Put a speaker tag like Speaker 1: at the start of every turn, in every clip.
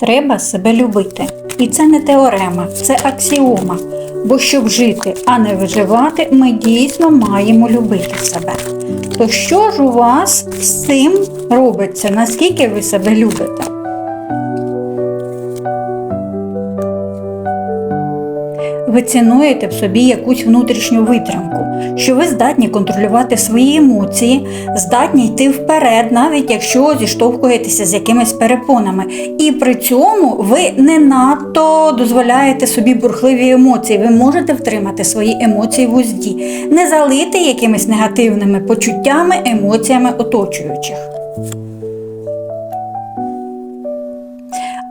Speaker 1: Треба себе любити. І це не теорема, це аксіома. Бо щоб жити, а не виживати, ми дійсно маємо любити себе. То що ж у вас з цим робиться? Наскільки ви себе любите? Ви цінуєте в собі якусь внутрішню витримку, що ви здатні контролювати свої емоції, здатні йти вперед, навіть якщо зіштовхуєтеся з якимись перепонами. І при цьому ви не надто дозволяєте собі бурхливі емоції. Ви можете втримати свої емоції в узді, не залити якимись негативними почуттями, емоціями оточуючих.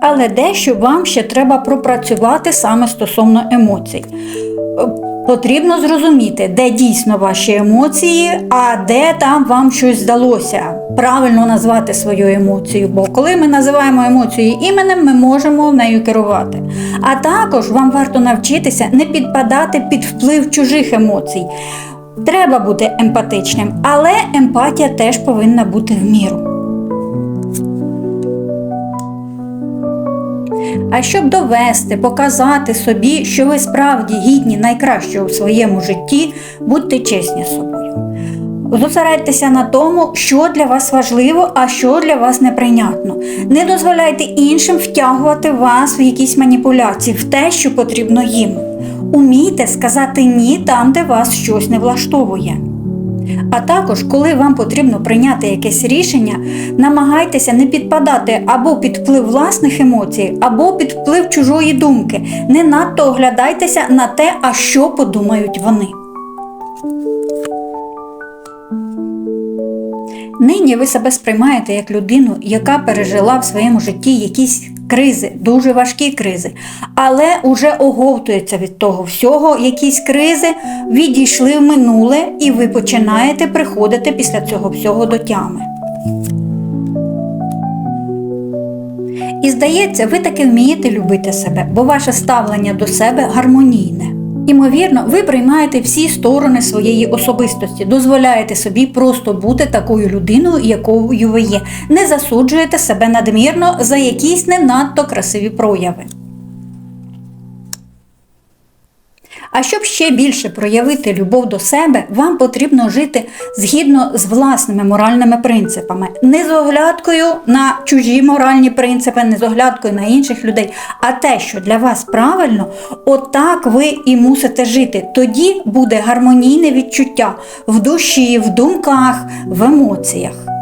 Speaker 1: Але дещо вам ще треба пропрацювати саме стосовно емоцій. Потрібно зрозуміти, де дійсно ваші емоції, а де там вам щось здалося. Правильно назвати свою емоцію, бо коли ми називаємо емоцію іменем, ми можемо нею керувати. А також вам варто навчитися не підпадати під вплив чужих емоцій. Треба бути емпатичним, але емпатія теж повинна бути в міру. А щоб довести, показати собі, що ви справді гідні найкращого в своєму житті, будьте чесні з собою. Зосередьтеся на тому, що для вас важливо, а що для вас неприйнятно. Не дозволяйте іншим втягувати вас в якісь маніпуляції, в те, що потрібно їм. Умійте сказати ні там, де вас щось не влаштовує. А також, коли вам потрібно прийняти якесь рішення, намагайтеся не підпадати або під вплив власних емоцій, або під вплив чужої думки. Не надто оглядайтеся на те, а що подумають вони. Нині ви себе сприймаєте як людину, яка пережила в своєму житті якісь кризи, дуже важкі кризи, але уже оговтується від того всього, якісь кризи відійшли в минуле, і ви починаєте приходити після цього всього до тями. І здається, ви таки вмієте любити себе, бо ваше ставлення до себе гармонійне. Імовірно, ви приймаєте всі сторони своєї особистості, дозволяєте собі просто бути такою людиною, якою ви є, не засуджуєте себе надмірно за якісь не надто красиві прояви. А щоб ще більше проявити любов до себе, вам потрібно жити згідно з власними моральними принципами, не з оглядкою на чужі моральні принципи, не з оглядкою на інших людей, а те, що для вас правильно, отак ви і мусите жити. Тоді буде гармонійне відчуття в душі, в думках, в емоціях.